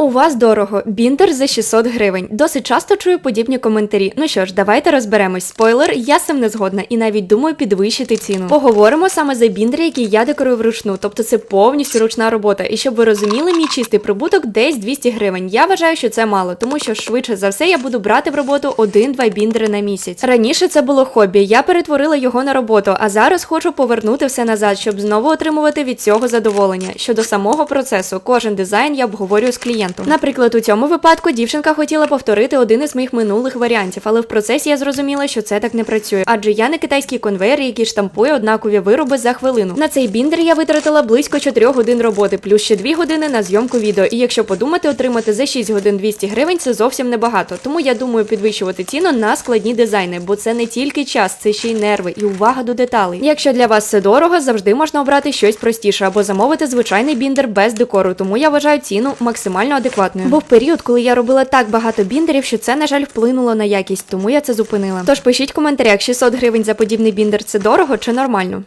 У вас дорого. Біндер за 600 гривень. Досить часто чую подібні коментарі. Ну що ж, давайте розберемось. Спойлер, я з цим не згодна і навіть думаю підвищити ціну. Поговоримо саме за біндер, який я декорую вручну, тобто це повністю ручна робота. І щоб ви розуміли, мій чистий прибуток десь 200 гривень. Я вважаю, що це мало, тому що швидше за все я буду брати в роботу один-два біндери на місяць. Раніше це було хобі. Я перетворила його на роботу, а зараз хочу повернути все назад, щоб знову отримувати від цього задоволення. Щодо самого процесу, кожен дизайн я обговорюю з клієнтом. Наприклад, у цьому випадку дівчинка хотіла повторити один із моїх минулих варіантів, але в процесі я зрозуміла, що це так не працює, адже я не китайський конвейер, який штампує однакові вироби за хвилину. На цей біндер я витратила близько 4 годин роботи, плюс ще 2 години на зйомку відео. І якщо подумати, отримати за 6 годин 200 гривень це зовсім небагато. Тому я думаю підвищувати ціну на складні дизайни, бо це не тільки час, це ще й нерви і увага до деталей. Якщо для вас це дорого, завжди можна обрати щось простіше або замовити звичайний біндер без декору. Тому я вважаю ціну максимально адекватною. Був період, коли я робила так багато біндерів, що це, на жаль, вплинуло на якість, тому я це зупинила. Тож пишіть в коментарях, 600 гривень за подібний біндер це дорого чи нормально.